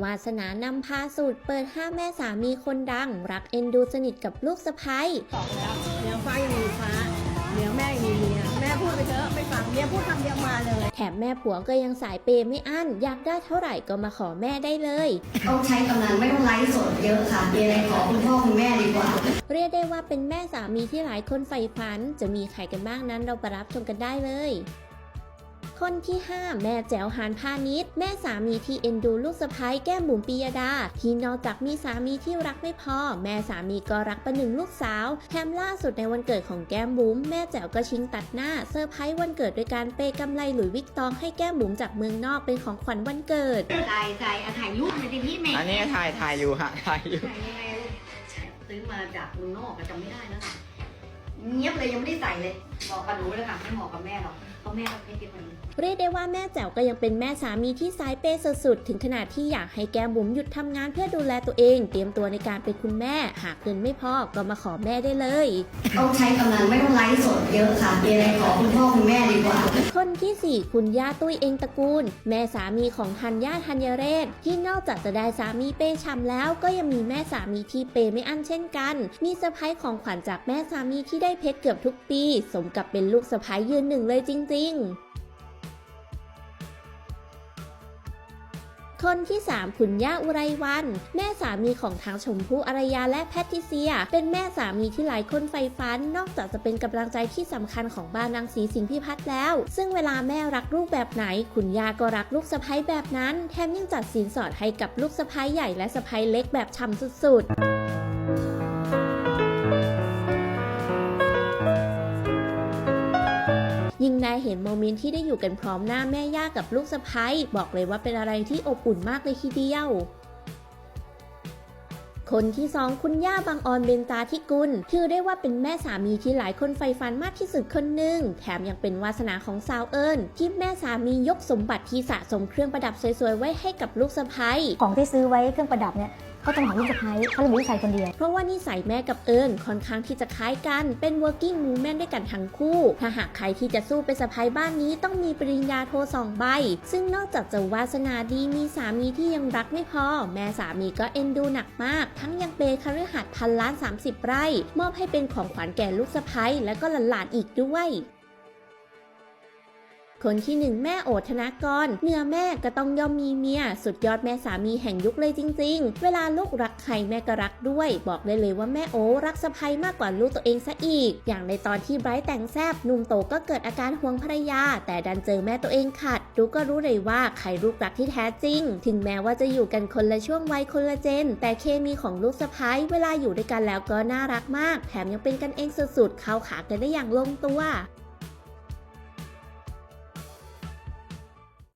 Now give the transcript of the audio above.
วาสนานำพาสูตรเปิดห้าแม่สามีคนดัง รักเอ็นดูสนิทกับลูกสะพ้ยสองแล้วเลี้ยงฟ้ายังมีฟ้าเลี้ยงแม่ยังมีเมียแม่พูดไปเถอะไม่ฟังเมียพูดคำเดียวมาเลย แถมแม่ผัวก็ยังสายเปย์ไม่อั้นอยากได้เท่าไหร่ก็มาขอแม่ได้เลย ต้องใช้กำลังไม่ต้องไลฟ์สดเยอะค่ะมีอะไรขอคุณพ่อคุณแม่ดีกว่า เรียกได้ว่าเป็นแม่สามีที่หลายคนใฝ่ฝัน จะมีใครกันบ้างนั้นเราไปรับชมกันได้เลย คนที่ 5 แม่แจ๋วหานพาณิชย์แม่สามีที่เอ็นดูลูกสะพ้ยแก้มบุ๋มปียดา ที่นอกจากมีสามีที่รักไม่พอ แม่สามีก็รักประหนึ่งลูกสาวแถมล่าสุดในวันเกิดของแก้มบุ๋มแม่แจ๋วก็ชิงตัดหน้าเซอร์ไพรส์วันเกิดด้วยการเปย์กำไรหลุยส์วิกตองให้แก้มบุ๋มจากเมืองนอกเป็นของขวัญวันเกิดถ่ายถ่ายอะถ่ายรูปมาดิพี่แม่อันนี้ถ่ายถ่ายอยู่ฮะถ่ายอยู่ถ่ายยังไงลูกซื้อมาจากเมืองนอกก็จำไม่ได้แล้วค่ะ เงียบเลยยังไม่ได้ใส่เลยบอกกับหนูเลยค่ะไม่เหมาะกับแม่หรอกเพราะแม่ก็เพชรมันเรียกได้ว่าแม่แจ๋วก็ยังเป็นแม่สามีที่สายเปย์สุดๆ ถึงขนาดที่อยากให้แก้มบุ๋มหยุดทำงานเพื่อดูแลตัวเอง เตรียมตัวในการเป็นคุณแม่ หากเงินไม่พอก็มาขอแม่ได้เลย ต้องใช้กำลังไม่ต้องไลฟ์สดเยอะค่ะมีอะไรขอคุณพ่อคุณแม่ดีกว่า คนที่4 คุณย่าตุ้ยเองตระกูล แม่สามีของธัญญาธัญเรศ ที่นอกจากจะได้สามีเป้ชำแล้ว ก็ยังมีแม่สามีที่เปย์ไม่อั้นเช่นกัน มีเซอร์ไพรส์ของขวัญจากแม่สามีที่ได้เพชรเกือบทุกปี สมกับเป็นลูกสะใภ้ยืนหนึ่งเลยจริง ๆ คนที่ 3 คุณย่าอุไรวัน แม่สามีของทั้งชมพู่อารยาและแพทริเซีย เป็นแม่สามีที่หลายคนใฝ่ฝัน นอกจากจะเป็นกำลังใจที่สำคัญของบ้านนางสีสิงห์พิพัฒน์แล้ว ซึ่งเวลาแม่รักลูกแบบไหน คุณย่าก็รักลูกสะใภ้แบบนั้น แถมยังจัดสินสอดให้กับลูกสะใภ้ใหญ่และสะใภ้เล็กแบบช่ำสุด ๆ ยิ่งได้เห็นโมเมนต์ที่ได้อยู่กันพร้อมหน้าแม่ย่ากับลูกสะใภ้บอกเลยว่าเป็นอะไรที่อบอุ่นมากเลยทีเดียวคนที่สองคุณย่าบางออนเบนจาธิกุลถือได้ว่าเป็นแม่สามีที่หลายคนใฝ่ฝันมากที่สุดคนหนึ่ง แถมยังเป็นวาสนาของสาวเอิญที่แม่สามียกสมบัติที่สะสมเครื่องประดับสวยๆ ไว้ให้กับลูกสะใภ้ของที่ซื้อไว้เครื่องประดับเนี่ย ก็ต้องของลูกสะใภ้เขาเลยมีลูกชายคนเดียว เพราะว่านิสัยแม่กับเอิญค่อนข้างที่จะคล้ายกันเป็น working woman ด้วยกันทั้งคู่ ถ้าหากใครที่จะสู้เป็นสะพ้ายบ้านนี้ต้องมีปริญญาโทสองใบ ซึ่งนอกจากจะวาสนาดีมีสามีที่ยังรักไม่พอ แม่สามีก็เอ็นดูหนักมาก ทั้งยังเปย์คฤหัสถ์พันล้าน 30 ไร่ มอบให้เป็นของขวัญแก่ลูกสะพ้ายและก็หลานๆอีกด้วย คนที่หนึ่งแม่โอธนากรเนื้อแม่ก็ต้องย่อมมีเมีย สุดยอดแม่สามีแห่งยุคเลยจริง ๆ เวลาลูกรักใครแม่ก็รักด้วย บอกได้เลยว่าแม่โอรักสะใภ้มากกว่าลูกตัวเองซะอีก อย่างในตอนที่ไบรท์แต่งแซบหนุ่มโตก็เกิดอาการห่วงภรรยา แต่ดันเจอแม่ตัวเองขัดดูก็รู้เลยว่าใครลูกรักที่แท้จริง ถึงแม้ว่าจะอยู่กันคนละช่วงวัยคนละเจน แต่เคมีของลูกสะใภ้เวลาอยู่ด้วยกันแล้วก็น่ารักมาก แถมยังเป็นกันเองสุดๆ เข้าขากันได้อย่างลงตัว